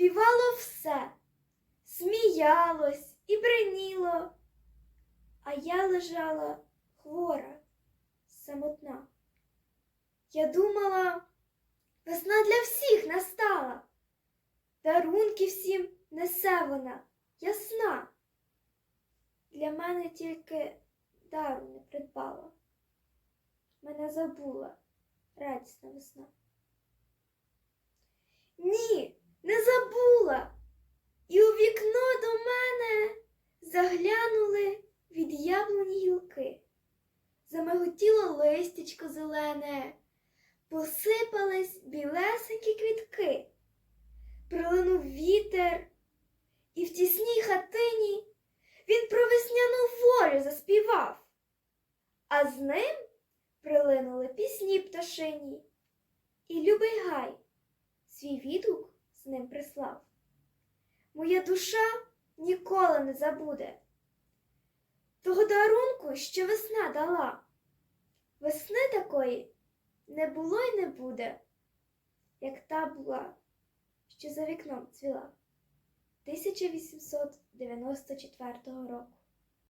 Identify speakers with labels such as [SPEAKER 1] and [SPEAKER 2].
[SPEAKER 1] Співало все, сміялось і бриніло, а я лежала хвора, самотна. Я думала, весна для всіх настала, дарунки всім несе вона ясна. Для мене тільки дару не придбала. Мене забула радісна весна. Ні, не забула. І у вікно до мене заглянули від яблуні гілки. Замиготіло листячко зелене, посипались білесенькі квітки. Прилинув вітер, і в тісній хатині він про весняну волю заспівав, а з ним прилинули пісні пташині, і любий гай свій відгук з ним прислав. Моя душа ніколи не забуде того дарунку, що весна дала. Весни такої не було й не буде, як та була, що за вікном цвіла 1894 року.